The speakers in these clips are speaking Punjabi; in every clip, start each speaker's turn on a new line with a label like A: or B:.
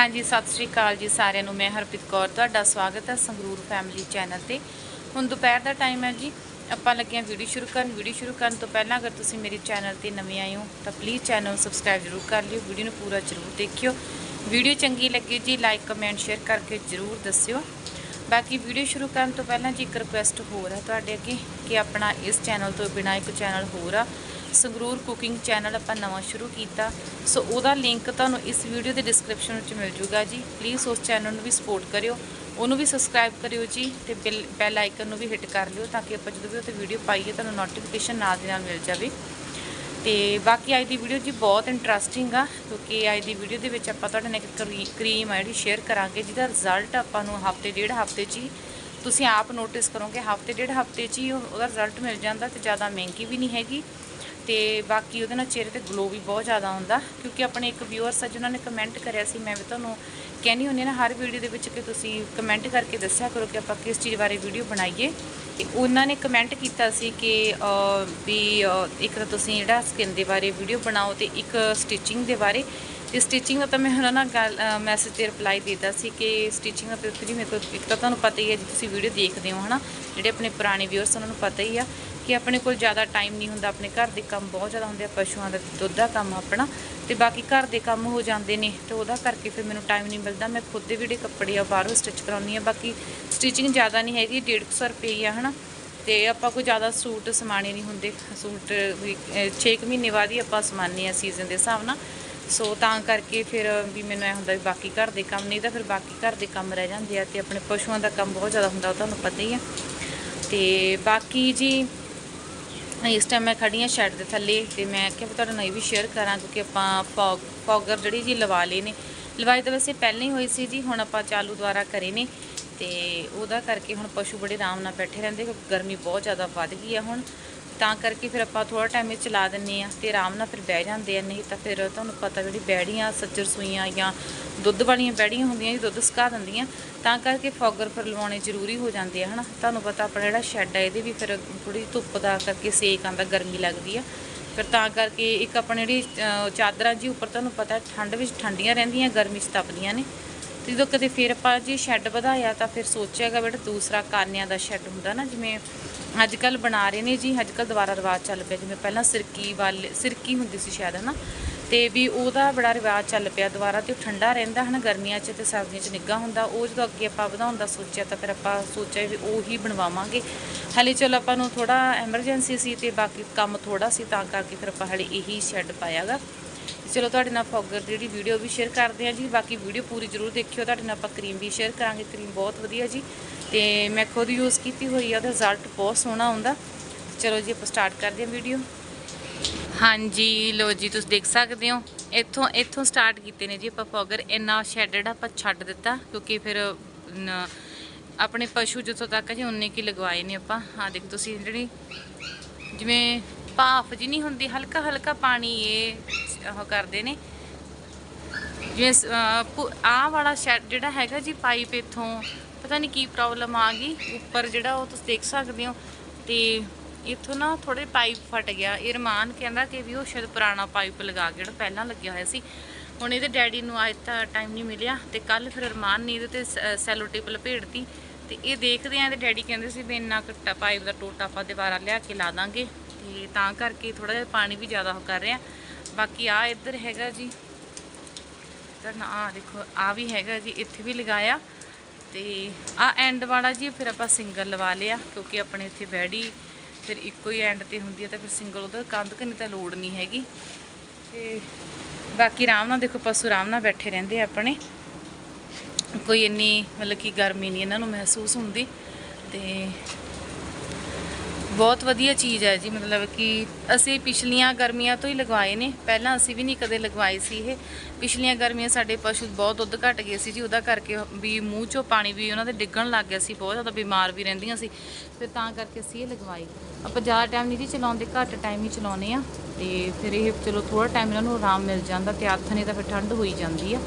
A: ਹਾਂਜੀ, ਸਤਿ ਸ਼੍ਰੀ ਅਕਾਲ ਜੀ ਸਾਰਿਆਂ ਨੂੰ। ਮੈਂ ਹਰਪ੍ਰੀਤ ਕੌਰ, ਤੁਹਾਡਾ ਸਵਾਗਤ ਹੈ ਸੰਗਰੂਰ ਫੈਮਿਲੀ ਚੈਨਲ ਤੇ। ਹੁਣ ਦੁਪਹਿਰ ਦਾ ਟਾਈਮ ਹੈ ਜੀ। ਆਪਾਂ ਲੱਗੇ ਹਾਂ ਵੀਡੀਓ ਸ਼ੁਰੂ ਕਰਨ। ਵੀਡੀਓ ਸ਼ੁਰੂ ਕਰਨ ਤੋਂ ਪਹਿਲਾਂ ਅਗਰ ਤੁਸੀਂ ਮੇਰੇ ਚੈਨਲ ਤੇ ਨਵੇਂ ਆਏ ਹੋ, ਤਾਂ ਪਲੀਜ਼ ਚੈਨਲ ਨੂੰ ਸਬਸਕ੍ਰਾਈਬ ਜ਼ਰੂਰ ਕਰ ਲਿਓ। ਵੀਡੀਓ ਨੂੰ ਪੂਰਾ ਜ਼ਰੂਰ ਦੇਖਿਓ। ਵੀਡੀਓ ਚੰਗੀ ਲੱਗੇ ਜੀ ਲਾਈਕ ਕਮੈਂਟ ਸ਼ੇਅਰ ਕਰਕੇ ਜ਼ਰੂਰ ਦੱਸਿਓ। ਬਾਕੀ ਵੀਡੀਓ ਸ਼ੁਰੂ ਕਰਨ ਤੋਂ ਪਹਿਲਾਂ ਜੀ ਇੱਕ ਰਿਕੁਐਸਟ ਹੋਰ ਹੈ ਤੁਹਾਡੇ ਅੱਗੇ, ਕਿ ਆਪਣਾ ਇਸ ਚੈਨਲ ਤੋਂ ਬਿਨਾਂ ਇੱਕ ਚੈਨਲ ਹੋਰ ਆ। ਸੰਗਰੂਰ ਕੁਕਿੰਗ ਚੈਨਲ ਆਪਾਂ ਨਵਾਂ ਸ਼ੁਰੂ ਕੀਤਾ। ਸੋ ਉਹਦਾ ਲਿੰਕ ਤੁਹਾਨੂੰ ਇਸ ਵੀਡੀਓ ਦੇ ਡਿਸਕ੍ਰਿਪਸ਼ਨ ਵਿੱਚ ਮਿਲ ਜੂਗਾ ਜੀ। ਪਲੀਜ਼ ਉਸ ਚੈਨਲ ਨੂੰ ਵੀ ਸਪੋਰਟ ਕਰਿਓ। ਉਹਨੂੰ ਵੀ ਸਬਸਕ੍ਰਾਈਬ ਕਰਿਓ ਜੀ ਤੇ ਬੈਲ ਬੈਲ ਆਈਕਨ ਨੂੰ ਵੀ ਹਿੱਟ ਕਰ ਲਿਓ ਤਾਂ ਕਿ ਆਪਾਂ ਜਦੋਂ ਵੀ ਉੱਤੇ ਵੀਡੀਓ ਪਾਈਏ ਤੁਹਾਨੂੰ ਨੋਟੀਫਿਕੇਸ਼ਨ ਨਾਲ ਦੀ ਨਾਲ ਮਿਲ ਜਾਵੇ। ਤੇ ਬਾਕੀ ਅੱਜ ਦੀ ਵੀਡੀਓ ਜੀ ਬਹੁਤ ਇੰਟਰਸਟਿੰਗ ਆ ਕਿਉਂਕਿ ਅੱਜ ਦੀ ਵੀਡੀਓ ਦੇ ਵਿੱਚ ਆਪਾਂ ਤੁਹਾਡੇ ਨਾਲ ਇੱਕ ਕਰੀ- ਕਰੀਮ ਆ ਜਿਹੜੀ ਸ਼ੇਅਰ ਕਰਾਂਗੇ, ਜਿਹਦਾ ਰਿਜ਼ਲਟ ਆਪਾਂ ਨੂੰ ਹਫ਼ਤੇ, ਡੇਢ ਹਫ਼ਤੇ 'ਚ ਹੀ ਤੁਸੀਂ ਆਪ ਨੋਟਿਸ ਕਰੋਗੇ। ਹਫ਼ਤੇ, ਡੇਢ ਹਫ਼ਤੇ 'ਚ ਹੀ ਉਹਦਾ ਰਿਜ਼ਲਟ ਮਿਲ ਜਾਂਦਾ ਤੇ ਜ਼ਿਆਦਾ ਮਹਿੰਗੀ ਵੀ ਨਹੀਂ ਹੈਗੀ। ਤੇ ਬਾਕੀ ਉਹਦੇ ਨਾਲ ਚਿਹਰੇ ਤੇ ਗਲੋ ਵੀ ਬਹੁਤ ਜ਼ਿਆਦਾ ਆਉਂਦਾ ਕਿਉਂਕਿ ਆਪਣੇ ਇੱਕ ਵਿਊਅਰਸ ਆ ਜਿਨ੍ਹਾਂ ਨੇ ਕਮੈਂਟ ਕਰਿਆ ਸੀ, ਮੈਂ ਵੀ ਤੁਹਾਨੂੰ ਕਹਿੰਦੀ ਹੁੰਦੀ ਹਾਂ ਨਾ, ਹਰ ਵੀਡੀਓ ਦੇ ਵਿੱਚ ਕਿ ਤੁਸੀਂ ਕਮੈਂਟ ਕਰਕੇ ਦੱਸਿਆ ਕਰੋ ਕਿ ਆਪਾਂ ਕਿਸ ਚੀਜ਼ ਬਾਰੇ ਵੀਡੀਓ ਬਣਾਈਏ। ਤੇ ਉਹਨਾਂ ਨੇ ਕਮੈਂਟ ਕੀਤਾ ਸੀ ਕਿ ਵੀ ਇੱਕ ਤਾਂ ਤੁਸੀਂ ਜਿਹੜਾ ਸਕਿਨ ਦੇ ਬਾਰੇ ਵੀਡੀਓ ਬਣਾਓ ਤੇ ਇੱਕ ਸਟਿਚਿੰਗ ਦੇ ਬਾਰੇ। ਤੇ ਸਟਿਚਿੰਗ ਦਾ ਤਾਂ ਮੈਂ ਉਹਨਾਂ ਨਾਲ ਗੱਲ ਮੈਸੇਜ ਤੇ ਰਿਪਲਾਈ ਦਿੱਤਾ ਸੀ ਕਿ ਸਟਿਚਿੰਗ ਦਾ ਤੇ ਜੀ, ਮੇਰੇ ਕੋਲ ਇੱਕ ਤਾਂ ਤੁਹਾਨੂੰ ਪਤਾ ਹੀ ਹੈ, ਜੀ ਤੁਸੀਂ ਵੀਡੀਓ ਦੇਖਦੇ ਹੋ ਹਨਾ, ਜਿਹੜੇ ਆਪਣੇ ਪੁਰਾਣੇ ਵਿਊਅਰਸ ਉਹਨਾਂ ਨੂੰ ਪਤਾ ਹੀ ਆ। ਕਿ ਆਪਣੇ ਕੋਲ ਜ਼ਿਆਦਾ ਟਾਈਮ ਨਹੀਂ ਹੁੰਦਾ, ਆਪਣੇ ਘਰ ਦੇ ਕੰਮ ਬਹੁਤ ਜ਼ਿਆਦਾ ਹੁੰਦੇ ਆ, ਪਸ਼ੂਆਂ ਦਾ ਦੁੱਧ ਦਾ ਕੰਮ ਆਪਣਾ, ਤੇ ਬਾਕੀ ਘਰ ਦੇ ਕੰਮ ਹੋ ਜਾਂਦੇ ਨੇ, ਤੇ ਉਹਦਾ ਕਰਕੇ ਫਿਰ ਮੈਨੂੰ ਟਾਈਮ ਨਹੀਂ ਮਿਲਦਾ, ਮੈਂ ਖੁਦ ਦੇ ਵੀ ਜਿਹੜੇ ਕੱਪੜੇ ਆ, ਬਾਹਰੋਂ ਸਟਿਚ ਕਰਾਉਣੀ ਆ ਬਾਕੀ ਸਟਿਚਿੰਗ ਜ਼ਿਆਦਾ ਨਹੀਂ ਹੈਗੀ 150 ਰੁਪਏ ਹੀ ਆ, ਹਨਾ, ਤੇ ਆਪਾਂ ਕੋਈ ਜ਼ਿਆਦਾ ਸੂਟ ਸਮਾਣੇ ਨਹੀਂ ਹੁੰਦੇ, ਸੂਟ 6 ਮਹੀਨੇ ਬਾਅਦ ਹੀ ਆਪਾਂ ਸਮਾਨੇ ਆ ਸੀਜ਼ਨ ਦੇ ਹਿਸਾਬ ਨਾਲ, ਸੋ ਤਾਂ ਕਰਕੇ ਫਿਰ ਵੀ ਮੈਨੂੰ ਇਹ ਹੁੰਦਾ ਵੀ ਬਾਕੀ ਘਰ ਦੇ ਕੰਮ, ਨਹੀਂ ਤਾਂ ਫਿਰ ਬਾਕੀ ਘਰ ਦੇ ਕੰਮ ਰਹਿ ਜਾਂਦੇ ਆ, ਤੇ ਆਪਣੇ ਪਸ਼ੂਆਂ ਦਾ ਕੰਮ ਬਹੁਤ ਜ਼ਿਆਦਾ ਹੁੰਦਾ, ਉਹ ਤੁਹਾਨੂੰ ਪਤਾ ਹੀ ਆ, ਤੇ ਬਾਕੀ ਜੀ ਇਸ ਟਾਈਮ ਮੈਂ ਖੜੀ ਹਾਂ ਸ਼ੈੱਡ ਦੇ ਥੱਲੇ ਤੇ ਮੈਂ ਕਿਹਾ ਵੀ ਤੁਹਾਡੇ ਨਾਲ ਇਹ ਵੀ ਸ਼ੇਅਰ ਕਰਾਂ ਕਿਉਂਕਿ ਆਪਾਂ ਫੌਗ, ਫੌਗਰ ਜਿਹੜੀ ਜੀ ਲਵਾ ਲਏ ਨੇ। ਲਵਾਈ ਤਾਂ ਵੈਸੇ ਪਹਿਲਾਂ ਹੀ ਹੋਈ ਸੀ ਜੀ, ਹੁਣ ਆਪਾਂ ਚਾਲੂ ਦੁਆਰਾ ਕਰੇ ਨੇ ਤੇ ਉਹਦਾ ਕਰਕੇ ਹੁਣ ਪਸ਼ੂ ਬੜੇ ਆਰਾਮ ਨਾਲ ਬੈਠੇ ਰਹਿੰਦੇ ਕਿਉਂਕਿ ਗਰਮੀ ਬਹੁਤ ਜ਼ਿਆਦਾ ਵੱਧ ਗਈ ਆ ਹੁਣ। ਤਾਂ ਕਰਕੇ ਫਿਰ ਆਪਾਂ ਥੋੜਾ ਟਾਈਮ ਇਹ ਚਲਾ ਦਿੰਨੇ ਆ ਤੇ ਆਰਾਮ ਨਾਲ ਫਿਰ ਬਹਿ ਜਾਂਦੇ ਆ ਨਹੀਂ ਤਾਂ ਫਿਰ ਤੁਹਾਨੂੰ ਪਤਾ ਜਿਹੜੀ ਬੈੜੀਆਂ, ਸੱਜਰ ਸੂਈਆਂ ਜਾਂ ਦੁੱਧ ਵਾਲੀਆਂ ਬੈੜੀਆਂ ਹੁੰਦੀਆਂ ਜੀ, ਦੁੱਧ ਸੁਕਾ ਦਿੰਦੀਆਂ, ਤਾਂ ਕਰਕੇ ਫੌਗਰ ਫਿਰ ਲਵਾਉਣੇ ਜ਼ਰੂਰੀ ਹੋ ਜਾਂਦੇ ਆ, ਹਨਾ? ਤੁਹਾਨੂੰ ਪਤਾ ਆਪਣਾ ਜਿਹੜਾ ਸ਼ੈੱਡ ਆ, ਇਹਦੇ ਵੀ ਫਿਰ ਥੋੜੀ ਧੁੱਪ ਦਾ ਕਰਕੇ ਸੇਕ ਆਂਦਾ ਗਰਮੀ ਲੱਗਦੀ ਆ। ਫਿਰ ਤਾਂ ਕਰਕੇ ਇੱਕ ਆਪਣੇ ਜਿਹੜੀ ਚਾਦਰਾਂ ਜੀ, ਉੱਪਰ ਤੁਹਾਨੂੰ ਪਤਾ ਠੰਡ ਵਿੱਚ ਠੰਡੀਆਂ ਰਹਿੰਦੀਆਂ, ਗਰਮੀ 'ਚ ਤਪਦੀਆਂ ਨੇ। ਤੇ ਜਦੋਂ ਕਦੇ ਫਿਰ ਆਪਾਂ ਜੀ ਸ਼ੈੱਡ ਵਧਾਇਆ ਤਾਂ ਫਿਰ ਸੋਚਿਆਗਾ ਬੇਟਾ ਦੂਸਰਾ ਕਾਨਿਆਂ ਦਾ ਸ਼ੈੱਡ ਹੁੰਦਾ ਨਾ, ਜਿਵੇਂ ਅੱਜ ਕੱਲ ਬਣਾ ਰਹੇ ਨੇ ਜੀ ਅੱਜ ਕੱਲ ਦੁਬਾਰਾ ਰਿਵਾਜ ਚੱਲ ਪਿਆ, ਜਿਵੇਂ ਪਹਿਲਾਂ ਸਿਰਕੀ ਵਾਲੇ, ਸਿਰਕੀ ਹੁੰਦੀ ਸੀ ਸ਼ਾਇਦ ਹਨਾ? ਤੇ ਵੀ ਉਹਦਾ ਬੜਾ ਰਿਵਾਜ ਚੱਲ ਪਿਆ ਦੁਬਾਰਾ ਤੇ ਉਹ ਠੰਡਾ ਰਹਿੰਦਾ, ਹਨਾ? ਗਰਮੀਆਂ 'ਚ ਤੇ ਸਰਦੀਆਂ 'ਚ ਨਿੱਘਾ ਹੁੰਦਾ, ਉਹ ਜਦੋਂ ਅੱਗੇ ਆਪਾਂ ਵਧਾਉਣ ਦਾ ਸੋਚਿਆ ਤਾਂ ਫਿਰ ਆਪਾਂ ਸੋਚਿਆ ਵੀ ਉਹੀ ਬਣਵਾਵਾਂਗੇ। ਹਲੇ ਚਲੋ ਆਪਾਂ ਨੂੰ ਥੋੜਾ ਐਮਰਜੈਂਸੀ ਸੀ ਤੇ ਬਾਕੀ ਕੰਮ ਥੋੜਾ ਸੀ, ਤਾਂ ਕਰਕੇ ਫਿਰ ਆਪਾਂ ਹਲੇ ਇਹੀ ਸ਼ੈੱਡ ਪਾਇਆਗਾ ਚਲੋ ਤੁਹਾਡੇ ਨਾਲ ਫੌਗਰ ਦੀ ਜਿਹੜੀ ਵੀਡੀਓ ਵੀ ਸ਼ੇਅਰ ਕਰਦੇ ਆ ਜੀ। ਬਾਕੀ ਵੀਡੀਓ ਪੂਰੀ ਜ਼ਰੂਰ ਦੇਖਿਓ। ਤੁਹਾਡੇ ਨਾਲ ਆਪਾਂ ਕਰੀਮ ਵੀ ਸ਼ੇਅਰ ਕਰਾਂਗੇ। ਕਰੀਮ ਬਹੁਤ ਵਧੀਆ ਜੀ। ਤੇ ਮੈਂ ਖੁਦ ਯੂਜ਼ ਕੀਤੀ ਹੋਈ ਆ। ਉਹਦਾ ਰਿਜ਼ਲਟ ਬਹੁਤ ਸੋਹਣਾ ਆਉਂਦਾ। ਚਲੋ ਜੀ, ਆਪਾਂ ਸਟਾਰਟ ਕਰਦੇ ਹਾਂ ਵੀਡੀਓ ਹਾਂਜੀ ਲੋ ਜੀ, ਤੁਸੀਂ ਦੇਖ ਸਕਦੇ ਹੋ। ਇੱਥੋਂ ਇੱਥੋਂ ਸਟਾਰਟ ਕੀਤੇ ਨੇ ਜੀ ਆਪਾਂ ਫੌਗਰ। ਇੰਨਾ ਸ਼ੈਡ ਜਿਹੜਾ ਆਪਾਂ ਛੱਡ ਦਿੱਤਾ। ਕਿਉਂਕਿ ਫਿਰ ਆਪਣੇ ਪਸ਼ੂ ਜਿੱਥੋਂ ਤੱਕ ਜੀ, ਉਨੇ ਕੀ ਲਗਵਾਏ ਨੇ ਆਪਾਂ। ਹਾਂ ਦੇਖ ਤੁਸੀਂ ਜਿਹੜੀ, ਜਿਵੇਂ ਭਾਫ ਜੀ ਨਹੀਂ ਹੁੰਦੀ, ਹਲਕਾ ਹਲਕਾ ਪਾਣੀ ਇਹ ਉਹ ਕਰਦੇ ਨੇ। ਜਿਵੇਂ ਪੁ- ਆਹ ਵਾਲਾ ਸ਼ੈਡ ਜਿਹੜਾ ਹੈਗਾ ਜੀ ਪਾਈਪ ਇੱਥੋਂ, ਪਤਾ ਨਹੀਂ ਕੀ ਪ੍ਰੋਬਲਮ ਆ ਗਈ, ਉੱਪਰ ਜਿਹੜਾ ਉਹ ਤੁਸੀਂ ਦੇਖ ਸਕਦੇ ਹੋ। ਤੇ ਇੱਥੋਂ ਨਾ ਥੋੜੇ ਪਾਈਪ ਫਟ ਗਿਆ। ਇਹ ਰਮਾਨ ਕਹਿੰਦਾ ਕਿ ਵੀ ਉਹ ਸ਼ਾਇਦ ਪੁਰਾਣਾ ਪਾਈਪ ਲਗਾ ਕੇ ਜਿਹੜਾ ਪਹਿਲਾਂ ਲੱਗਿਆ ਹੋਇਆ ਸੀ। ਹੁਣ ਇਹਦੇ ਡੈਡੀ ਨੂੰ ਅੱਜ ਤਾਂ ਟਾਈਮ ਨਹੀਂ ਮਿਲਿਆ ਤੇ ਕੱਲ ਫਿਰ ਰਮਾਨ ਨੇ ਇਹਦੇ ਤੇ ਸ- ਸੈਲੋ ਟੇਪ ਲਪੇੜਤੀ ਤੇ ਇਹ ਦੇਖਦੇ ਆਂ ਇਹਦੇ ਡੈਡੀ ਕਹਿੰਦੇ ਸੀ ਵੀ ਇੰਨਾ ਕੁ ਪਾਈਪ ਦਾ ਟੋਟਾ ਆਪਾਂ ਦੁਬਾਰਾ ਲਿਆ ਕੇ ਲਾ ਦਾਂਗੇ। ਤੇ ਤਾਂ ਕਰਕੇ ਥੋੜਾ ਜਿਹਾ ਪਾਣੀ ਵੀ ਜ਼ਿਆਦਾ ਹੋ ਕਰ ਰਿਹਾ ਬਾਕੀ ਆ ਇੱਧਰ ਹੈਗਾ ਜੀ। ਇੱਧਰ ਆ ਦੇਖੋ ਆ ਵੀ ਹੈਗਾ ਜੀ, ਇੱਥੇ ਵੀ ਲਗਾਇਆ। ਤੇ ਆ ਐਂਡ ਵਾਲਾ ਜੀ, ਫਿਰ ਆਪਾਂ ਸਿੰਗਲ ਲਵਾ ਲਿਆ, ਕਿਉਂਕਿ ਆਪਣੇ ਇੱਥੇ ਬੈੜੀ, ਫਿਰ ਇੱਕੋ ਹੀ ਐਂਡ ਤੇ ਹੁੰਦੀ ਹੈ ਤਾਂ ਫਿਰ ਸਿੰਗਲ ਉਹਦਾ ਕੰਧ ਕਰਨੀ ਤਾਂ ਲੋੜ ਨਹੀਂ ਹੈਗੀ। ਤੇ ਬਾਕੀ ਆਰਾਮ ਨਾਲ ਦੇਖੋ, ਪਸ਼ੂ ਆਰਾਮ ਨਾਲ ਬੈਠੇ ਰਹਿੰਦੇ ਆਪਣੇ। ਕੋਈ ਇੰਨੀ ਮਤਲਬ ਕਿ ਗਰਮੀ ਨਹੀਂ ਇਹਨਾਂ ਨੂੰ ਮਹਿਸੂਸ ਹੁੰਦੀ। ਤੇ ਬਹੁਤ ਵਧੀਆ ਚੀਜ਼ ਹੈ ਜੀ, ਮਤਲਬ ਕਿ ਅਸੀਂ ਪਿਛਲੀਆਂ ਗਰਮੀਆਂ ਤੋਂ ਹੀ ਲਗਵਾਏ ਨੇ। ਪਹਿਲਾਂ ਅਸੀਂ ਵੀ ਨਹੀਂ ਕਦੇ ਲਗਵਾਏ ਸੀ ਇਹ। ਪਿਛਲੀਆਂ ਗਰਮੀਆਂ ਸਾਡੇ ਪਸ਼ੂ ਬਹੁਤ ਦੁੱਧ ਘਟ ਗਏ ਸੀ ਜੀ, ਉਹਦਾ ਕਰਕੇ ਵੀ ਮੂੰਹ ਚੋਂ ਪਾਣੀ ਵੀ ਉਹਨਾਂ ਦੇ ਡਿੱਗਣ ਲੱਗ ਗਿਆ ਸੀ, ਬਹੁਤ ਜ਼ਿਆਦਾ ਬਿਮਾਰ ਵੀ ਰਹਿੰਦੀਆਂ ਸੀ। ਫਿਰ ਤਾਂ ਕਰਕੇ ਅਸੀਂ ਇਹ ਲਗਵਾਈ ਆਪਾਂ ਜ਼ਿਆਦਾ ਟਾਈਮ ਨਹੀਂ ਜੀ ਚਲਾਉਂਦੇ, ਘੱਟ ਟਾਈਮ ਹੀ ਚਲਾਉਨੇ ਆ ਤੇ ਫਿਰ ਇਹ ਚਲੋ ਥੋੜਾ ਟਾਈਮ ਇਹਨਾਂ ਨੂੰ ਆਰਾਮ ਮਿਲ ਜਾਂਦਾ, ਤੇ ਹੱਥ ਨੇ ਤਾਂ ਫਿਰ ਠੰਡ ਹੋਈ ਜਾਂਦੀ ਆ।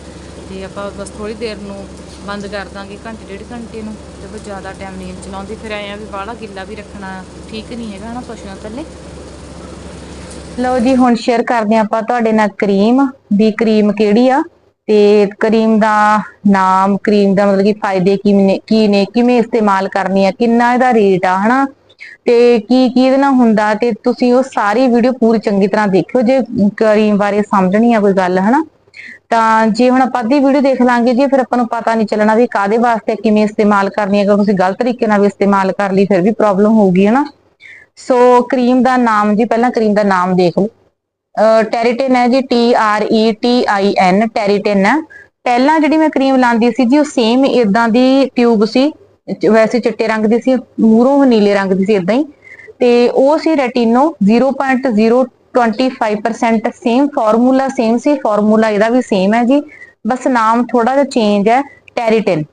A: ਤੇ ਆਪਾਂ ਬਸ ਥੋੜੀ ਦੇਰ ਨੂੰ ਬੰਦ ਕਰ ਦਾਂਗੇ ਘੰਟੇ, ਡੇਢ ਘੰਟੇ ਨੂੰ ਤੇ ਜ਼ਿਆਦਾ ਟਾਈਮ ਨਹੀਂ ਚਲਾਉਂਦੇ। ਫਿਰ ਐਂ ਆ ਵੀ ਬਾਹਲਾ ਗਿੱਲਾ ਵੀ ਰੱਖਣਾ ਠੀਕ ਨਹੀਂ ਹੈਗਾ ਨਾ ਪਸ਼ੂਆਂ ਥੱਲੇ।
B: ਲਓ ਜੀ, ਹੁਣ ਸ਼ੇਅਰ ਕਰਦੇ ਆਪਾਂ ਤੁਹਾਡੇ ਨਾਲ ਕਰੀਮ। ਵੀ ਕਰੀਮ ਕਿਹੜੀ ਆ? ਤੇ ਕਰੀਮ ਦਾ ਨਾਮ, ਕਰੀਮ ਦਾ ਮਤਲਬ ਕਿ ਫਾਇਦੇ ਕੀ ਨੇ ਕੀ ਨੇ, ਕਿਵੇਂ ਇਸਤੇਮਾਲ ਕਰਨੀ ਆ, ਕਿੰਨਾ ਇਹਦਾ ਰੇਟ ਆ, ਹਨਾ? ਤੇ ਕੀ ਕੀ ਇਹਦੇ ਨਾਲ ਹੁੰਦਾ ਤੇ ਤੁਸੀਂ ਉਹ ਸਾਰੀ ਵੀਡੀਓ ਪੂਰੀ ਚੰਗੀ ਤਰ੍ਹਾਂ ਦੇਖਿਓ, ਜੇ ਕਰੀਮ ਬਾਰੇ ਸਮਝਣੀ ਆ ਕੋਈ ਗੱਲ, ਹਨਾ? ਤਾਂ ਜੇ ਹੁਣ ਆਪਾਂ ਅੱਧੀ ਵੀਡੀਓ ਦੇਖ ਲਾਂਗੇ ਜੀ, ਫਿਰ ਆਪਾਂ ਨੂੰ ਪਤਾ ਨਹੀਂ ਚੱਲਣਾ ਵੀ ਕਾਦੇ ਵਾਸਤੇ ਕਿਵੇਂ ਇਸਤੇਮਾਲ ਕਰਨੀ ਹੈ, ਅਗਰ ਤੁਸੀਂ ਗਲਤ ਤਰੀਕੇ ਨਾਲ ਵੀ ਇਸਤੇਮਾਲ ਕਰ ਲਈ, ਫਿਰ ਵੀ ਪ੍ਰੋਬਲਮ ਹੋਊਗੀ, ਹਨਾ? ਸੋ ਕਰੀਮ ਦਾ ਨਾਮ ਜੀ, ਪਹਿਲਾਂ ਕਰੀਮ ਦਾ ਨਾਮ ਦੇਖ ਲਓ। ਟੈਰੀਟਨ ਹੈ ਜੀ, T R E T I N ਟੈਰੀਟਨ ਹੈ। ਪਹਿਲਾਂ ਜਿਹੜੀ ਮੈਂ ਕਰੀਮ ਲਾਉਂਦੀ ਸੀ ਜੀ, ਉਹ ਸੇਮ ਇਦਾਂ ਦੀ ਟਿਊਬ ਸੀ ਵੈਸੇ ਚਿੱਟੇ ਰੰਗ ਦੀ ਸੀ ਮੂਰੋਂ ਨੀਲੇ ਰੰਗ ਦੀ ਸੀ ਇਦਾਂ ਹੀ। ਤੇ ਉਹ ਸੀ ਰੈਟਿਨੋ 0.025% ਸੇਮ ਫਾਰਮੂਲਾ ਸੇਮ ਸੀ ਫਾਰਮੂਲਾ ਇਹਦਾ ਵੀ ਸੇਮ ਹੈ ਜੀ। ਬਸ ਨਾਮ ਥੋੜਾ ਜਿਹਾ ਚੇਂਜ ਹੈ ਟੈਰੀਟਿਨ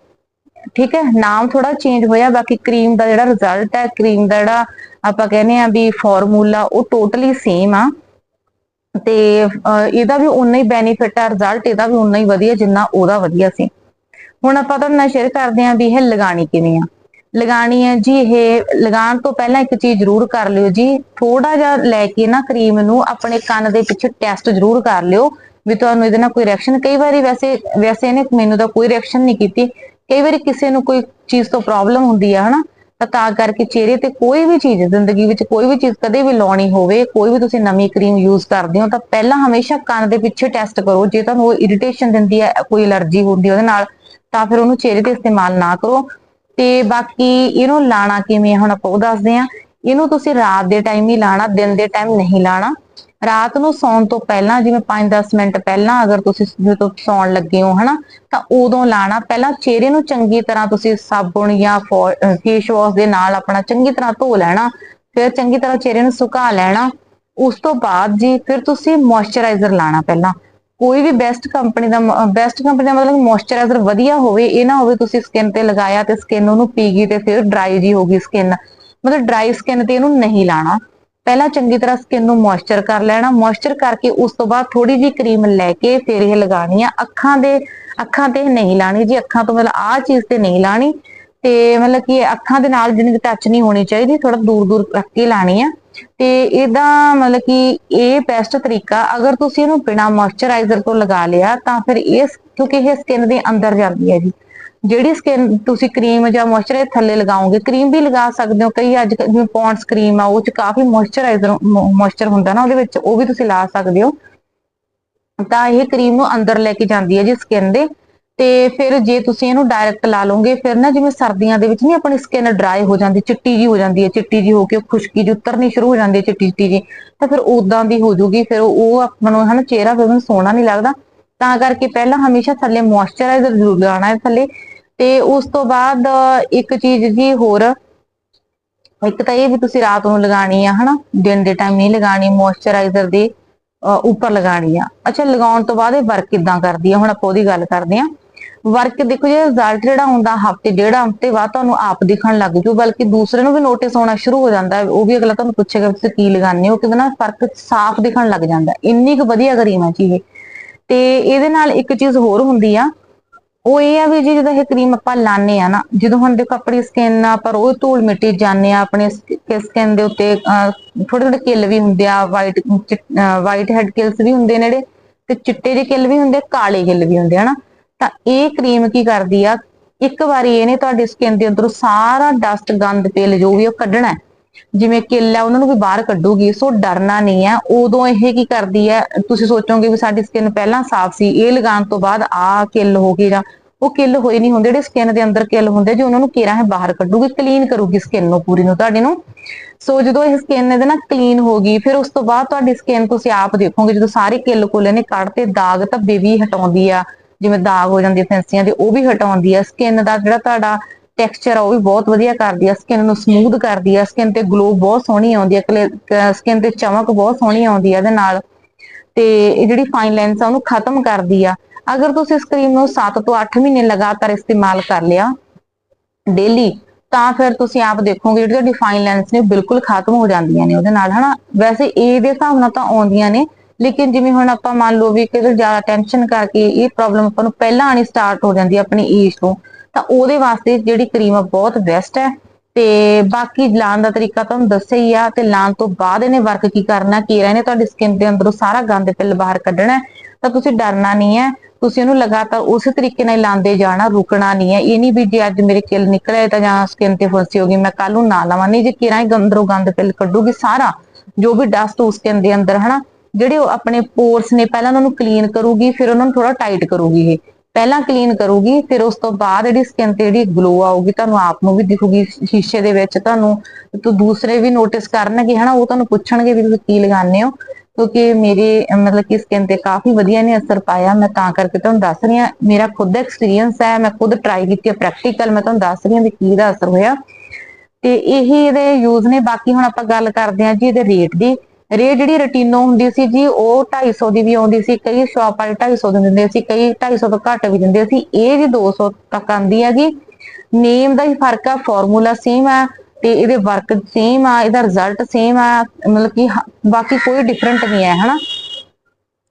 B: ਠੀਕ ਹੈ, ਨਾਮ ਥੋੜਾ ਚੇਂਜ ਹੋਇਆ, ਬਾਕੀ ਕਰੀਮ ਦਾ ਜਿਹੜਾ ਰਿਜ਼ਲਟ ਹੈ ਕਰੀਮ ਦਾ ਜਿਹੜਾ ਆਪਾਂ ਕਹਿੰਦੇ ਆ ਵੀ ਫਾਰਮੂਲਾ ਉਹ ਟੋਟਲੀ ਸੇਮ ਆ। ਤੇ ਇਹਦਾ ਵੀ ਉਨਾ ਹੀ ਬੈਨੀਫਿਟ ਆ ਰਿਜ਼ਲਟ ਇਹਦਾ ਵੀ ਉਨਾ ਹੀ ਵਧੀਆ, ਜਿੰਨਾ ਉਹਦਾ ਵਧੀਆ ਸੀ। ਹੁਣ ਆਪਾਂ ਤੁਹਾਨੂੰ ਨਾਲ ਸ਼ੇਅਰ ਕਰਦੇ ਹਾਂ ਵੀ ਇਹ ਲਗਾਣੀ ਕਿਵੇਂ ਆ। ਲਗਾਣੀ ਹੈ ਜੀ, ਇਹ ਲਗਾਉਣ ਤੋਂ ਪਹਿਲਾਂ ਇੱਕ ਚੀਜ਼ ਜ਼ਰੂਰ ਕਰ ਲਿਓ ਜੀ। ਥੋੜਾ ਜਿਹਾ ਲੈ ਕੇ ਨਾ ਕਰੀਮ ਨੂੰ ਆਪਣੇ ਕੰਨ ਦੇ ਪਿੱਛੇ ਟੈਸਟ ਜ਼ਰੂਰ ਕਰ ਲਿਓ ਵੀ ਤੁਹਾਨੂੰ ਇਹਦੇ ਨਾਲ ਕੋਈ ਰਿਐਕਸ਼ਨ ਕਈ ਵਾਰੀ ਵੈਸੇ ਵੈਸੇ ਇਹਨੇ ਮੈਨੂੰ ਤਾਂ ਕੋਈ ਰਿਐਕਸ਼ਨ ਨਹੀਂ ਕੀਤੀ। ਕਈ ਵਾਰੀ ਕਿਸੇ ਨੂੰ ਕੋਈ ਚੀਜ਼ ਤੋਂ ਪ੍ਰੋਬਲਮ ਹੁੰਦੀ ਆ, ਹਨਾ? ਤਾਂ ਤਾਂ ਕਰਕੇ ਚਿਹਰੇ ਤੇ ਕੋਈ ਵੀ ਚੀਜ਼, ਜ਼ਿੰਦਗੀ ਵਿੱਚ ਕੋਈ ਵੀ ਚੀਜ਼ ਕਦੇ ਵੀ ਲਾਉਣੀ ਹੋਵੇ, ਕੋਈ ਵੀ ਤੁਸੀਂ ਨਵੀਂ ਕਰੀਮ ਯੂਜ਼ ਕਰਦੇ ਹੋ, ਤਾਂ ਪਹਿਲਾਂ ਹਮੇਸ਼ਾ ਕੰਨ ਦੇ ਪਿੱਛੇ ਟੈਸਟ ਕਰੋ। ਜੇ ਤੁਹਾਨੂੰ ਉਹ ਇਰੀਟੇਸ਼ਨ ਦਿੰਦੀ ਹੈ, ਕੋਈ ਅਲਰਜੀ ਹੁੰਦੀ ਉਹਦੇ ਨਾਲ, ਤਾਂ ਫਿਰ ਉਹਨੂੰ ਚਿਹਰੇ ਤੇ ਇਸਤੇਮਾਲ ਨਾ ਕਰੋ। ਤੇ ਬਾਕੀ ਇਹਨੂੰ ਲਾਣਾ ਕਿਵੇਂ ਹੁਣ ਆਪਾਂ ਉਹ ਦੱਸਦੇ ਆ ਇਹਨੂੰ ਤੁਸੀਂ ਰਾਤ ਦੇ ਟਾਈਮ ਹੀ ਲਾਣਾ, ਦਿਨ ਦੇ ਟਾਈਮ ਨਹੀਂ ਲਾਣਾ। ਰਾਤ ਨੂੰ ਸੌਣ ਤੋਂ ਪਹਿਲਾਂ, ਜਿਵੇਂ 5-10 ਮਿੰਟ ਪਹਿਲਾਂ ਅਗਰ ਤੁਸੀਂ ਜਦੋਂ ਸੌਣ ਲੱਗੇ ਹੋ, ਹਨਾ, ਤਾਂ ਉਦੋਂ ਲਾਣਾ। ਪਹਿਲਾਂ ਚਿਹਰੇ ਨੂੰ ਚੰਗੀ ਤਰ੍ਹਾਂ ਤੁਸੀਂ ਸਾਬਣ ਜਾਂ ਫੇਸ ਵਾਸ਼ ਦੇ ਨਾਲ ਆਪਣਾ ਚੰਗੀ ਤਰ੍ਹਾਂ ਧੋ ਲੈਣਾ, ਫਿਰ ਚੰਗੀ ਤਰ੍ਹਾਂ ਚਿਹਰੇ ਨੂੰ ਸੁਕਾ ਲੈਣਾ। ਉਸ ਤੋਂ ਬਾਅਦ ਜੀ ਫਿਰ ਤੁਸੀਂ ਮੋਇਸਚਰਾਈਜ਼ਰ ਲਾਣਾ ਪਹਿਲਾਂ। ਕੋਈ ਵੀ ਬੈਸਟ ਕੰਪਨੀ ਦਾ ਬੈਸਟ ਕੰਪਨੀ ਦਾ ਮਤਲਬ ਮੋਇਸਚਰਾਈਜ਼ਰ ਵਧੀਆ ਹੋਵੇ, ਇਹ ਨਾ ਹੋਵੇ ਤੁਸੀਂ ਸਕਿਨ ਤੇ ਲਗਾਇਆ ਤੇ ਸਕਿਨ ਉਹਨੂੰ ਪੀ ਗਈ ਤੇ ਫਿਰ ਡਰਾਈ ਜੀ ਹੋ ਗਈ ਸਕਿਨ ਮਤਲਬ ਡਰਾਈ ਸਕਿਨ ਤੇ ਇਹਨੂੰ ਨਹੀਂ ਲਾਣਾ। ਪਹਿਲਾਂ ਚੰਗੀ ਤਰ੍ਹਾਂ ਸਕਿਨ ਨੂੰ ਮੋਇਸਚਰ ਕਰ ਲੈਣਾ। ਮੋਇਸਚਰ ਕਰਕੇ ਉਸ ਤੋਂ ਬਾਅਦ ਥੋੜੀ ਜੀ ਕਰੀਮ ਲੈ ਕੇ ਫਿਰ ਇਹ ਲਗਾਣੀ ਆ। ਅੱਖਾਂ ਦੇ, ਅੱਖਾਂ ਤੇ ਨਹੀਂ ਲਾਣੀ ਜੀ। ਅੱਖਾਂ ਤੋਂ ਮਤਲਬ ਆਹ ਚੀਜ਼ ਤੇ ਨਹੀਂ ਲਾਣੀ। ਤੇ ਮਤਲਬ ਕਿ ਅੱਖਾਂ ਦੇ ਨਾਲ ਜਿੰਨੀ ਟੱਚ ਨਹੀਂ ਹੋਣੀ ਚਾਹੀਦੀ ਥੋੜਾ ਦੂਰ ਦੂਰ ਰੱਖ ਕੇ ਲਾਣੀ ਆ। ਤੇ ਇਹਦਾ ਮਤਲਬ ਕਿ ਇਹ ਬੈਸਟ ਤਰੀਕਾ, ਅਗਰ ਤੁਸੀਂ ਇਹਨੂੰ ਬਿਨਾ ਮੋਇਸਚਰਾਈਜ਼ਰ ਤੋਂ ਲਗਾ ਲਿਆ, ਤਾਂ ਫਿਰ ਇਹ ਕਿਉਂਕਿ ਇਹ ਸਕਿਨ ਦੇ ਅੰਦਰ ਜਾਂਦੀ ਹੈ ਜੀ। ਜਿਹੜੀ ਸਕਿਨ ਤੁਸੀਂ ਕਰੀਮ ਜਾਂ ਮੋਇਸਚਰਾਈਜ਼ਰ ਥੱਲੇ ਲਗਾਓਗੇ ਕਰੀਮ ਵੀ ਲਗਾ ਸਕਦੇ ਹੋ। ਕਈ ਅੱਜ ਕੱਲ੍ਹ ਜਿਵੇਂ ਪੌਂਡਸ ਕਰੀਮ ਆ, ਉਹ ਚ ਕਾਫੀ ਮੋਇਸਚਰਾਈਜ਼ਰ ਮੋਇਸਚਰ ਹੁੰਦਾ ਨਾ, ਉਹਦੇ ਵਿੱਚ ਉਹ ਵੀ ਤੁਸੀਂ ਲਾ ਸਕਦੇ ਹੋ। ਤਾਂ ਇਹ ਕਰੀਮ ਨੂੰ ਅੰਦਰ ਲੈ ਕੇ ਜਾਂਦੀ ਹੈ ਜੀ ਸਕਿਨ ਦੇ। ਤੇ ਫਿਰ ਜੇ ਤੁਸੀਂ ਇਹਨੂੰ ਡਾਇਰੈਕਟ ਲਾ ਲਓਗੇ, ਫਿਰ ਨਾ ਜਿਵੇਂ ਸਰਦੀਆਂ ਦੇ ਵਿੱਚ ਨਹੀਂ ਆਪਣੀ ਸਕਿਨ ਡਰਾਈ ਹੋ ਜਾਂਦੀ, ਚਿੱਟੀ ਜੀ ਹੋ ਜਾਂਦੀ ਹੈ, ਚਿੱਟੀ ਜੀ ਹੋ ਕੇ ਖੁਸ਼ਕੀ ਜੀ ਉਤਰਨੀ ਸ਼ੁਰੂ ਹੋ ਜਾਂਦੀ ਹੈ ਚਿੱਟੀ ਚਿੱਟੀ ਜੀ ਤਾਂ ਫਿਰ ਉਦਾਂ ਦੀ ਹੋ ਜੂਗੀ, ਫਿਰ ਉਹ ਆਪਾਂ ਨੂੰ ਹਨਾ ਚਿਹਰਾ ਫਿਰ ਉਹਨੂੰ ਸੋਹਣਾ ਨਹੀਂ ਲੱਗਦਾ। ਤਾਂ ਕਰਕੇ ਪਹਿਲਾਂ ਹਮੇਸ਼ਾ ਥੱਲੇ ਮੋਇਸਚਰਾਈਜ਼ਰ ਜ਼ਰੂਰ ਲਗਾਉਣਾ ਹੈ ਥੱਲੇ ਤੇ ਉਸ ਤੋਂ ਬਾਅਦ ਇੱਕ ਚੀਜ਼ ਜੀ ਹੋਰ, ਇੱਕ ਤਾਂ ਇਹ ਵੀ ਤੁਸੀਂ ਰਾਤ ਨੂੰ ਲਗਾਣੀ ਆ ਹਨਾ ਦਿਨ ਦੇ ਟਾਈਮ ਨਹੀਂ ਲਗਾਣੀ ਮੋਇਸਚਰਾਈਜ਼ਰ ਦੇ ਉੱਪਰ ਲਗਾਣੀ ਆ। ਅੱਛਾ, ਲਗਾਉਣ ਤੋਂ ਬਾਅਦ ਇਹ ਵਰਕ ਕਿਦਾਂ ਕਰਦੀ ਆ, ਹੁਣ ਆਪਾਂ ਉਹਦੀ ਗੱਲ ਕਰਦੇ ਆ। ਵਰਕ ਦੇਖੋ ਜੇ ਰਿਜ਼ਲਟ ਜਿਹੜਾ ਹੁੰਦਾ ਹਫ਼ਤੇ, ਡੇਢ ਹਫ਼ਤੇ ਬਾਅਦ ਤੁਹਾਨੂੰ ਆਪ ਦਿਖਣ ਲੱਗ ਜੂ, ਬਲਕਿ ਦੂਸਰੇ ਨੂੰ ਵੀ ਨੋਟਿਸ ਹੋਣਾ ਸ਼ੁਰੂ ਹੋ ਜਾਂਦਾ ਉਹ ਵੀ ਅਗਲਾ ਤੁਹਾਨੂੰ ਪੁੱਛੇਗਾ ਤੁਸੀਂ ਕੀ ਲਗਾਉਂਦੇ ਹੋ ਕਿਉਂਕਿ ਨਾ ਫ਼ਰਕ ਸਾਫ਼ ਦਿਖਣ ਲੱਗ ਜਾਂਦਾ ਇੰਨੀ ਕੁ ਵਧੀਆ ਕਰੀਮ ਹੈ ਜੀ ਇਹ। ਤੇ ਇਹਦੇ ਨਾਲ ਇੱਕ ਚੀਜ਼ ਹੋਰ ਹੁੰਦੀ ਆ, ਉਹ ਇਹ ਆ ਵੀ ਜੀ ਜਦੋਂ ਇਹ ਕਰੀਮ ਆਪਾਂ ਲਾਣੇ ਆ ਨਾ, ਜਦੋਂ ਹੁਣ ਦੇਖੋ ਆਪਣੀ ਸਕਿਨ ਪਰ ਉਹ ਧੂਲ ਮਿੱਟੀ ਜਾਂਦੇ ਆ, ਆਪਣੇ ਸਕਿਨ ਦੇ ਉੱਤੇ ਥੋੜੇ ਥੋੜੇ ਕਿੱਲ ਵੀ ਹੁੰਦੇ ਆ ਵਾਈਟ ਵਾਈਟ ਹੈਡ ਕਿਲਸ ਵੀ ਹੁੰਦੇ ਨੇ ਤੇ ਚਿੱਟੇ ਜਿਹੇ ਕਿੱਲ ਵੀ ਹੁੰਦੇ ਕਾਲੇ ਕਿੱਲ ਵੀ ਹੁੰਦੇ ਆ, ਹਨਾ? ਤਾਂ ਇਹ ਕਰੀਮ ਕੀ ਕਰਦੀ ਆ? ਇੱਕ ਵਾਰੀ ਇਹਨੇ ਤੁਹਾਡੀ ਸਕਿਨ ਦੇ ਅੰਦਰੋਂ ਸਾਰਾ ਡਸਟ ਗੰਦ, ਤੇਲ ਜੋ ਵੀ ਉਹ ਕੱਢਣਾ ਜਿਵੇਂ ਕਿੱਲ ਆ, ਉਹਨਾਂ ਨੂੰ ਵੀ ਬਾਹਰ ਕੱਢੂਗੀ, ਸੋ ਡਰਨਾ ਨਹੀਂ ਹੈ। ਉਦੋਂ ਇਹ ਕੀ ਕਰਦੀ ਹੈ? ਤੁਸੀਂ ਸੋਚੋਗੇ ਵੀ ਸਾਡੀ ਸਕਿਨ ਪਹਿਲਾਂ ਸਾਫ਼ ਸੀ, ਇਹ ਲਗਾਉਣ ਤੋਂ ਬਾਅਦ ਆ ਕਿੱਲ ਹੋ ਗਈ ਜਾਂ ਉਹ ਕਿੱਲ ਹੋਏ ਨਹੀਂ ਹੁੰਦੇ, ਜਿਹੜੇ ਸਕਿਨ ਦੇ ਅੰਦਰ ਕਿੱਲ ਹੁੰਦੇ, ਜੇ ਉਹਨਾਂ ਨੂੰ ਕੇਰਾ ਹੈ ਬਾਹਰ ਕੱਢੂਗੀ ਕਲੀਨ ਕਰੂਗੀ ਸਕਿਨ ਨੂੰ ਪੂਰੀ ਨੂੰ, ਤੁਹਾਡੀ ਨੂੰ। ਸੋ ਜਦੋਂ ਇਹ ਸਕਿਨ ਇਹਦੇ ਨਾਲ ਕਲੀਨ ਹੋ ਗਈ, ਫਿਰ ਉਸ ਤੋਂ ਬਾਅਦ ਤੁਹਾਡੀ ਸਕਿਨ ਤੁਸੀਂ ਆਪ ਦੇਖੋਗੇ, ਜਦੋਂ ਸਾਰੇ ਕਿੱਲ ਕੋਲੇ ਨੇ, ਕੱਢ ਤੇ ਦਾਗ ਧੱਬੇ ਵੀ ਹਟਾਉਂਦੀ ਆ। ਜਿਵੇਂ ਦਾਗ ਹੋ ਜਾਂਦੇ ਫੈਂਸੀਆਂ ਦੇ, ਉਹ ਵੀ ਹਟਾਉਂਦੀ ਆ ਸਕਿਨ ਦਾ ਜਿਹੜਾ ਤੁਹਾਡਾ ਟੈਕਸਚਰ ਆ, ਉਹ ਵੀ ਬਹੁਤ ਵਧੀਆ ਕਰਦੀ ਆ ਸਕਿਨ ਨੂੰ ਸਮੂਥ ਕਰਦੀ ਆ ਸਕਿਨ ਤੇ ਗਲੋ ਬਹੁਤ ਸੋਹਣੀ ਆਉਂਦੀ ਆ ਸਕਿਨ ਤੇ ਚਮਕ ਬਹੁਤ ਸੋਹਣੀ ਆਉਂਦੀ ਆ ਇਹਦੇ ਨਾਲ। ਤੇ ਇਹ ਜਿਹੜੀ ਫਾਈਨ ਲਾਈਨਸ ਆ, ਉਹਨੂੰ ਖਤਮ ਕਰਦੀ ਆ। ਅਗਰ ਤੁਸੀਂ ਇਸ ਕਰੀਮ ਨੂੰ 7 ਤੋਂ 8 ਮਹੀਨੇ ਲਗਾਤਾਰ ਇਸਤੇਮਾਲ ਕਰ ਲਿਆ ਡੇਲੀ ਤਾਂ ਫਿਰ ਤੁਸੀਂ ਆਪ ਦੇਖੋਗੇ ਜਿਹੜੀ ਤੁਹਾਡੀ ਫਾਈਨ ਲਾਈਨਸ ਨੇ ਬਿਲਕੁਲ ਖਤਮ ਹੋ ਜਾਂਦੀਆਂ ਨੇ ਉਹਦੇ ਨਾਲ, ਹਨਾ? ਵੈਸੇ ਏ ਦੇ ਹਿਸਾਬ ਨਾਲ ਤਾਂ ਆਉਂਦੀਆਂ ਨੇ ਲੇਕਿਨ ਜਿਵੇਂ ਹੁਣ ਆਪਾਂ ਮੰਨ ਲਓ ਵੀ ਕਿਤੇ ਜ਼ਿਆਦਾ ਟੈਨਸ਼ਨ ਕਰਕੇ ਇਹ ਪ੍ਰੋਬਲਮ ਆਪਾਂ ਨੂੰ ਪਹਿਲਾਂ ਆਣੀ ਸਟਾਰਟ ਹੋ ਜਾਂਦੀ ਹੈ ਆਪਣੀ ਏਜ ਤੋਂ, ਤਾਂ ਉਹਦੇ ਵਾਸਤੇ ਜਿਹੜੀ ਕਰੀਮ ਆ ਬਹੁਤ ਬੈਸਟ ਹੈ। ਤੇ ਬਾਕੀ ਲਾਉਣ ਦਾ ਤਰੀਕਾ ਤੁਹਾਨੂੰ ਦੱਸਿਆ ਹੀ ਆ ਤੇ ਲਾਉਣ ਤੋਂ ਬਾਅਦ ਇਹਨੇ ਵਰਕ ਕੀ ਕਰਨਾ, ਕੀ ਇਹਨੇ ਤੁਹਾਡੀ ਸਕਿਨ ਦੇ ਅੰਦਰੋਂ ਸਾਰਾ ਗੰਦ ਪਿੱਲ ਬਾਹਰ ਕੱਢਣਾ ਤਾਂ ਤੁਸੀਂ ਡਰਨਾ ਨਹੀਂ ਹੈ, ਤੁਸੀਂ ਉਹਨੂੰ ਲਗਾਤਾਰ ਉਸੇ ਤਰੀਕੇ ਨਾਲ ਲਾਉਂਦੇ ਜਾਣਾ, ਰੁਕਣਾ ਨਹੀਂ ਹੈ। ਇਹ ਨਹੀਂ ਵੀ ਜੇ ਅੱਜ ਮੇਰੇ ਕਿਲ ਨਿਕਲੇ ਤਾਂ ਜਾਂ ਸਕਿਨ ਤੇ ਫੁੰਸੀ ਹੋ ਗਈ, ਮੈਂ ਕੱਲ ਨੂੰ ਨਾ ਲਾਵਾਂ। ਨਹੀਂ, ਜੇ ਕਿਰਾਂ ਹੀ ਅੰਦਰੋਂ ਗੰਦ ਪਿੱਲ ਕੱਢੂਗੀ ਸਾਰਾ, ਜੋ ਵੀ ਡਸਟ ਉਸ ਸਕਿਨ ਦੇ ਅੰਦਰ, ਹਨਾ? ਜਿਹੜੇ ਉਹ ਆਪਣੇ ਪੋਰਸ ਨੇ, ਪਹਿਲਾਂ ਉਹਨਾਂ ਨੂੰ ਕਲੀਨ ਕਰੂਗੀ, ਫਿਰ ਉਹਨਾਂ ਨੂੰ ਥੋੜਾ ਟਾਈਟ ਕਰੂਗੀ ਇਹ। ਪਹਿਲਾਂ ਕਲੀਨ ਕਰੂਗੀ, ਫਿਰ ਉਸ ਤੋਂ ਬਾਅਦ ਜਿਹੜੀ ਸਕਿਨ ਤੇ ਜਿਹੜੀ ਗਲੋ ਆਊਗੀ, ਤੁਹਾਨੂੰ ਆਪ ਨੂੰ ਵੀ ਦਿਖੂਗੀ, ਸ਼ੀਸ਼ੇ ਦੇ ਵਿੱਚ ਤੁਹਾਨੂੰ। ਤੇ ਦੂਸਰੇ ਵੀ ਨੋਟਿਸ ਕਰਨਗੇ, ਹਨਾ, ਉਹ ਤੁਹਾਨੂੰ ਪੁੱਛਣਗੇ ਵੀ ਤੁਸੀਂ ਕੀ ਲਗਾਉਂਦੇ ਹੋ। ਕਿਉਂਕਿ ਮੇਰੇ, ਮਤਲਬ ਕਿ ਸਕਿਨ ਤੇ ਕਾਫੀ ਵਧੀਆ ਨੇ ਅਸਰ ਪਾਇਆ, ਮੈਂ ਤਾਂ ਕਰਕੇ ਤੁਹਾਨੂੰ ਦੱਸ ਰਹੀ ਹਾਂ। ਮੇਰਾ ਖੁਦ ਦਾ ਐਕਸਪੀਰੀਅੰਸ ਹੈ, ਮੈਂ ਖੁਦ ਟਰਾਈ ਕੀਤੀ ਹੈ ਪ੍ਰੈਕਟੀਕਲ ਮੈਂ ਤੁਹਾਨੂੰ ਦੱਸ ਰਹੀ ਹਾਂ ਵੀ ਕੀ ਦਾ ਅਸਰ ਹੋਇਆ। ਤੇ ਇਹ ਇਹਦੇ ਯੂਜ਼ ਨੇ, ਬਾਕੀ ਹੁਣ ਆਪਾਂ ਗੱਲ ਕਰਦੇ ਹਾਂ ਜੀ ਇਹਦੇ ਰੇਟ ਦੀ। ਰੇਟ ਜਿਹੜੀ ਰਟੀਨੋ ਹੁੰਦੀ ਸੀ ਜੀ ਉਹ 250 ਦੀ ਵੀ ਆਉਂਦੀ ਸੀ ਕਈ ਸ਼ਾਪ ਵਾਲੇ 250 ਦੀ ਦਿੰਦੇ ਸੀ ਕਈ 250 ਤੋਂ ਘੱਟ ਵੀ ਦਿੰਦੇ ਸੀ ਇਹ ਜੀ 200 ਤੱਕ ਆਂਦੀ ਹੈਗੀ। ਨੇਮ ਦਾ ਹੀ ਫ਼ਰਕ ਆ ਫਾਰਮੂਲਾ ਸੇਮ ਆ ਤੇ ਇਹਦੇ ਵਰਕ ਸੇਮ ਆ ਇਹਦਾ ਰਿਜ਼ਲਟ ਸੇਮ ਆ ਮਤਲਬ ਕਿ ਬਾਕੀ ਕੋਈ ਡਿਫਰੈਂਟ ਨਹੀਂ ਹੈ ਹਨਾ?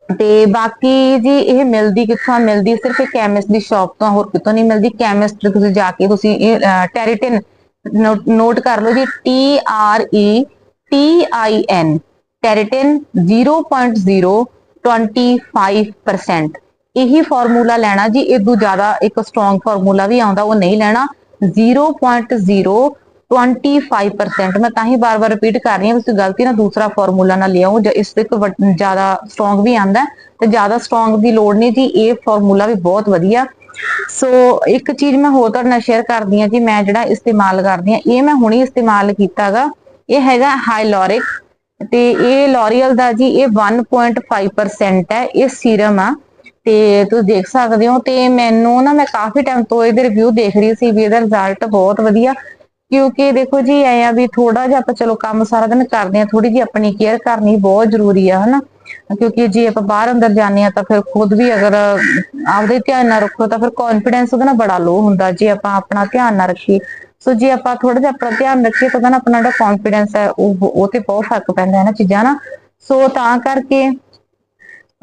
B: ਤੇ ਬਾਕੀ ਜੀ ਇਹ ਮਿਲਦੀ ਕਿੱਥੋਂ ਮਿਲਦੀ ਸਿਰਫ ਕੈਮਿਸਟ ਦੀ ਸ਼ਾਪ ਤੋਂ ਆ, ਹੋਰ ਕਿਤੋਂ ਨਹੀਂ ਮਿਲਦੀ। ਕੈਮਿਸਟ ਤੁਸੀਂ ਜਾ ਕੇ ਤੁਸੀਂ ਇਹ ਟੈਰੀਟਨ ਨੋਟ ਕਰ ਲਓ ਜੀ T R E T I N ਟੈਰੀਟਨ 0.025% ਇਹੀ ਫਾਰਮੂਲਾ ਲੈਣਾ ਜੀ ਇਦੋਂ ਜ਼ਿਆਦਾ ਇੱਕ ਸਟਰੋਂਗ ਫਾਰਮੂਲਾ ਵੀ ਆਉਂਦਾ, ਉਹ ਨਹੀਂ ਲੈਣਾ। 0.025% ਮੈਂ ਤਾਂ ਹੀ ਬਾਰ-ਬਾਰ ਰਿਪੀਟ ਕਰ ਰਹੀ ਹਾਂ, ਤੁਸੀਂ ਗਲਤੀ ਨਾਲ ਦੂਸਰਾ ਫਾਰਮੂਲਾ ਨਾ ਲਿਆਓ, ਜੇ ਇਸ ਤੋਂ ਇੱਕ ਵੱਡ- ਜ਼ਿਆਦਾ ਸਟਰੋਂਗ ਵੀ ਆਂਦਾ ਤੇ ਜ਼ਿਆਦਾ ਸਟਰੋਂਗ ਦੀ ਲੋੜ ਨਹੀਂ ਜੀ, ਇਹ ਫਾਰਮੂਲਾ ਵੀ ਬਹੁਤ ਵਧੀਆ। ਸੋ ਇੱਕ ਚੀਜ਼ ਮੈਂ ਹੋਰ ਤੁਹਾਡੇ ਨਾਲ ਸ਼ੇਅਰ ਕਰਦੀ ਹਾਂ ਜੀ, ਮੈਂ ਜਿਹੜਾ ਇਸਤੇਮਾਲ ਕਰਦੀ ਹਾਂ, ਇਹ ਮੈਂ ਹੁਣੇ ਇਸਤੇਮਾਲ ਕੀਤਾਗਾ। ਇਹ ਹੈਗਾ ਹਾਈਲੋਰਿਕ ਤੇ ਇਹ ਲੋਰੀਅਲ ਦਾ ਜੀ, ਇਹ 1.5% ਹੈ, ਇਹ ਸੀਰਮ ਆ। ਤੇ ਤੁਸੀਂ ਦੇਖ ਸਕਦੇ ਹੋ ਤੇ ਮੈਨੂੰ ਨਾ, ਮੈਂ ਕਾਫੀ ਟਾਈਮ ਤੋਂ ਇਹਦੇ ਰਿਵਿਊ ਦੇਖ ਰਹੀ ਸੀ ਵੀ ਇਹਦਾ ਰਿਜ਼ਲਟ ਬਹੁਤ ਵਧੀਆ। ਕਿਉਂਕਿ ਦੇਖੋ ਜੀ, ਐ ਆ ਵੀ ਥੋੜਾ ਜਿਹਾ ਆਪਾਂ ਚਲੋ ਕੰਮ ਸਾਰਾ ਦਿਨ ਕਰਦੇ ਆ ਥੋੜੀ ਜਿਹੀ ਆਪਣੀ ਕੇਅਰ ਕਰਨੀ ਬਹੁਤ ਜ਼ਰੂਰੀ ਆ, ਹਨਾ। ਕਿਉਂਕਿ ਜੇ ਆਪਾਂ ਬਾਹਰ ਅੰਦਰ ਜਾਂਦੇ ਆ ਤਾਂ ਫਿਰ ਖੁਦ ਵੀ ਅਗਰ ਆਪਦੇ ਧਿਆਨ ਨਾਲ ਰੱਖੋ ਤਾਂ ਫਿਰ ਕੌਨਫੀਡੈਂਸ ਉਹਦਾ ਨਾ ਬੜਾ ਲੋ ਹੁੰਦਾ, ਜੇ ਆਪਾਂ ਆਪਣਾ ਧਿਆਨ ਨਾ ਰੱਖੀਏ। ਸੋ ਜੇ ਆਪਾਂ ਥੋੜਾ ਜਿਹਾ ਆਪਣਾ ਧਿਆਨ ਰੱਖੀਏ ਤਾਂ ਨਾ ਆਪਣਾ ਜਿਹੜਾ ਕੌਨਫੀਡੈਂਸ ਹੈ, ਉਹ ਉਹ ਤੇ ਬਹੁਤ ਫ਼ਰਕ ਪੈਂਦਾ ਹੈ ਨਾ ਚੀਜ਼ਾਂ ਨਾ ਸੋ ਤਾਂ ਕਰਕੇ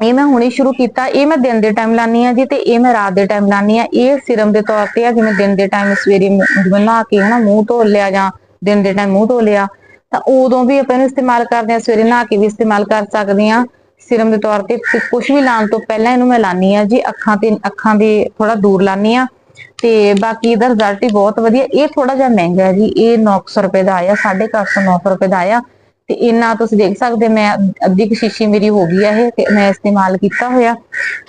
B: ਇਹ ਮੈਂ ਹੁਣੇ ਸ਼ੁਰੂ ਕੀਤਾ। ਇਹ ਮੈਂ ਦਿਨ ਦੇ ਟਾਈਮ ਲਾਨੀ ਆ ਜੀ ਤੇ ਇਹ ਮੈਂ ਰਾਤ ਦੇ ਟਾਈਮ ਲਾਨੀ ਆ ਇਹ ਸਿਰਮ ਦੇ ਤੌਰ ਤੇ ਆ, ਜਿਵੇਂ ਦਿਨ ਦੇ ਟਾਈਮ ਸਵੇਰੇ ਜਿਵੇਂ ਨਹਾ ਕੇ ਹਨਾ ਮੂੰਹ ਧੋ ਲਿਆ ਜਾਂ ਦਿਨ ਦੇ ਟਾਈਮ ਮੂੰਹ ਧੋ ਲਿਆ, ਤਾਂ ਉਦੋਂ ਵੀ ਆਪਾਂ ਇਹਨੂੰ ਇਸਤੇਮਾਲ ਕਰਦੇ ਆ ਸਵੇਰੇ ਨਹਾ ਕੇ ਵੀ ਇਸਤੇਮਾਲ ਕਰ ਸਕਦੇ ਆ ਸਿਰਮ ਦੇ ਤੌਰ ਤੇ ਕੁਝ ਵੀ ਲਾਉਣ ਤੋਂ ਪਹਿਲਾਂ ਇਹਨੂੰ ਮੈਂ ਲਾਨੀ ਆ ਜੀ, ਅੱਖਾਂ ਤੇ, ਅੱਖਾਂ ਦੇ ਥੋੜਾ ਦੂਰ ਲਾਨੀ ਆ ਤੇ ਬਾਕੀ ਇਹਦਾ ਰਿਜ਼ਲਟ ਹੀ ਬਹੁਤ ਵਧੀਆ। ਇਹ ਥੋੜਾ ਜਿਹਾ ਮਹਿੰਗਾ ਹੈ ਜੀ। ਇਹ 900 ਰੁਪਏ ਦਾ ਆਇਆ 950 900 ਰੁਪਏ ਦਾ ਆਇਆ। ਤੇ ਇੰਨਾ ਤੁਸੀਂ ਦੇਖ ਸਕਦੇ ਮੈਂ ਅੱਧੀ ਕੁ ਸ਼ੀਸ਼ੀ ਮੇਰੀ ਹੋ ਗਈ ਆ ਇਹ, ਤੇ ਮੈਂ ਇਸਤੇਮਾਲ ਕੀਤਾ ਹੋਇਆ।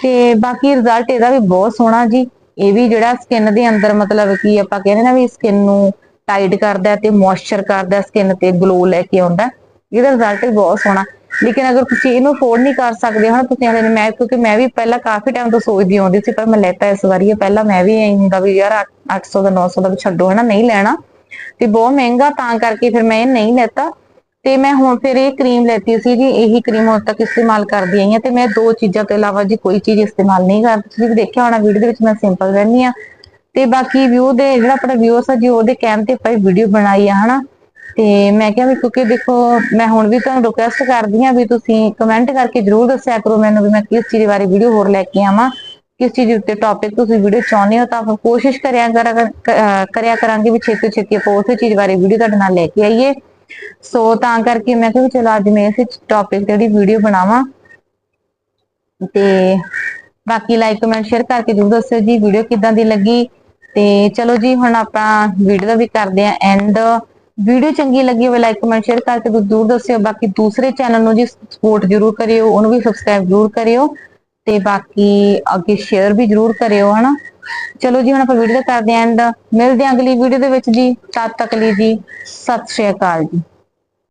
B: ਤੇ ਬਾਕੀ ਰਿਜ਼ਲਟ ਇਹਦਾ ਵੀ ਬਹੁਤ ਸੋਹਣਾ ਜੀ। ਇਹ ਵੀ ਜਿਹੜਾ ਸਕਿਨ ਦੇ ਅੰਦਰ ਮਤਲਬ ਕੀ ਆਪਾਂ ਕਹਿੰਦੇ ਨਾ ਵੀ ਸਕਿਨ ਨੂੰ ਟਾਈਟ ਕਰਦਾ ਤੇ ਮੋਇਸਚਰ ਕਰਦਾ ਸਕਿਨ ਤੇ ਗਲੋ ਲੈ ਕੇ ਆਉਂਦਾ ਇਹਦਾ ਰਿਜ਼ਲਟ ਵੀ ਬਹੁਤ ਸੋਹਣਾ। ਲੇਕਿਨ ਅਗਰ ਤੁਸੀਂ ਇਹਨੂੰ ਅਫੋਰਡ ਨਹੀਂ ਕਰ ਸਕਦੇ ਹਾਂ ਤੁਸੀਂ ਹਲੇ ਮੈਂ ਕਿਉਂਕਿ ਮੈਂ ਵੀ ਪਹਿਲਾਂ ਕਾਫੀ ਟਾਈਮ ਤੋਂ ਸੋਚਦੀ ਆਉਂਦੀ ਸੀ, ਪਰ ਮੈਂ ਲੈਤਾ ਇਸ ਵਾਰੀ ਪਹਿਲਾਂ ਮੈਂ ਵੀ ਐਂ ਹੁੰਦਾ ਵੀ ਯਾਰ 800 ਦਾ 900 ਦਾ ਵੀ ਛੱਡੋ, ਹਨਾ, ਨਹੀਂ ਲੈਣਾ। ਤੇ ਬਹੁਤ ਮਹਿੰਗਾ, ਤਾਂ ਕਰਕੇ ਫਿਰ ਮੈਂ ਇਹ ਨਹੀਂ ਲੈਤਾ। ਤੇ ਮੈਂ ਹੁਣ ਫਿਰ ਇਹ ਕਰੀਮ ਲੈਤੀ ਸੀ ਜੀ, ਇਹੀ ਕਰੀਮ ਹੁਣ ਤੱਕ ਇਸਤੇਮਾਲ ਕਰਦੀ ਆਈ ਹਾਂ ਤੇ ਮੈਂ ਦੋ ਚੀਜ਼ਾਂ ਤੋਂ ਇਲਾਵਾ ਜੀ ਕੋਈ ਚੀਜ਼ ਇਸਤੇਮਾਲ ਨਹੀਂ ਕਰਦੀ ਤੁਸੀਂ ਦੇਖਿਆ ਹੋਣਾ ਵੀਡੀਓ ਦੇ ਵਿੱਚ ਮੈਂ ਸਿੰਪਲ ਰਹਿੰਦੀ ਆ ਤੇ ਬਾਕੀ ਵਿਊ ਦੇ, ਜਿਹੜਾ ਆਪਣਾ ਵਿਊਅਰਸ ਆ ਜੀ, ਉਹਦੇ ਕਹਿਣ ਤੇ ਆਪਾਂ ਵੀਡੀਓ ਬਣਾਈ ਆ, ਹਨਾ। ਤੇ ਮੈਂ ਕਿਹਾ ਵੀ ਕਿਉਂਕਿ ਦੇਖੋ, ਮੈਂ ਹੁਣ ਵੀ ਤੁਹਾਨੂੰ ਰਿਕੁਐਸਟ ਕਰਦੀ ਆ ਵੀ ਤੁਸੀਂ ਕਮੈਂਟ ਕਰਕੇ ਜਰੂਰ ਦੱਸਿਆ ਕਰੋ ਮੈਨੂੰ ਵੀ ਮੈਂ ਕਿਸ ਚੀਜ਼ ਬਾਰੇ ਵੀਡੀਓ ਹੋਰ ਲੈ ਕੇ ਆਵਾਂ, ਕਿਸ ਚੀਜ਼ ਉੱਤੇ ਟੌਪਿਕ ਤੁਸੀਂ ਵੀਡੀਓ ਚਾਹੁੰਦੇ ਹੋ, ਤਾਂ ਆਪਾਂ ਕੋਸ਼ਿਸ਼ ਕਰਿਆ ਕਰਿਆ ਕਰਾਂਗੇ ਵੀ ਛੇਤੀ ਛੇਤੀ ਆਪਾਂ ਉਸੇ ਚੀਜ਼ ਬਾਰੇ ਵੀਡੀਓ ਤੁਹਾਡੇ ਨਾਲ ਲੈ ਕੇ ਆਈਏ। ਸੋ ਤਾਂ ਕਰਕੇ ਮੈਂ ਕਿਹਾ ਵੀ ਚਲੋ ਅੱਜ ਮੈਂ ਇਸ ਟੌਪਿਕ ਤੇ ਜਿਹੜੀ ਵੀਡੀਓ ਬਣਾਵਾਂ। ਤੇ ਬਾਕੀ ਲਾਈਕ ਕਮੈਂਟ ਸ਼ੇਅਰ ਕਰਕੇ ਜਰੂਰ ਦੱਸਿਓ ਜੀ ਵੀਡੀਓ ਕਿਦਾਂ ਦੀ ਲੱਗੀ। ਤੇ ਚਲੋ ਜੀ, ਹੁਣ ਆਪਾਂ ਵੀਡੀਓ ਦਾ ਵੀ ਕਰਦੇ ਆਂ ਐਂਡ ਵੀਡੀਓ ਚੰਗੀ ਲੱਗੀ ਹੋਵੇ ਲਾਈਕ ਕਮੈਂਟ ਸ਼ੇਅਰ ਕਰਕੇ ਜਰੂਰ ਦੱਸਿਓ। ਬਾਕੀ ਦੂਸਰੇ ਚੈਨਲ ਨੂੰ ਜੀ ਸਪੋਰਟ ਜਰੂਰ ਕਰਿਓ, ਉਹਨੂੰ ਵੀ ਸਬਸਕ੍ਰਾਈਬ ਜਰੂਰ ਕਰਿਓ ਤੇ ਬਾਕੀ ਅੱਗੇ ਸ਼ੇਅਰ ਵੀ ਜਰੂਰ ਕਰਿਓ, ਹਨਾ? ਚਲੋ ਜੀ, ਹੁਣ ਆਪਾਂ ਵੀਡੀਓ ਕਰਦੇ ਆਂ ਐਂਡ ਮਿਲਦੇ ਆਂ ਅਗਲੀ ਵੀਡੀਓ ਦੇ ਵਿੱਚ ਜੀ। ਤਦ ਤੱਕ ਲਈ ਜੀ, ਸਤਿ ਸ਼੍ਰੀ ਅਕਾਲ ਜੀ।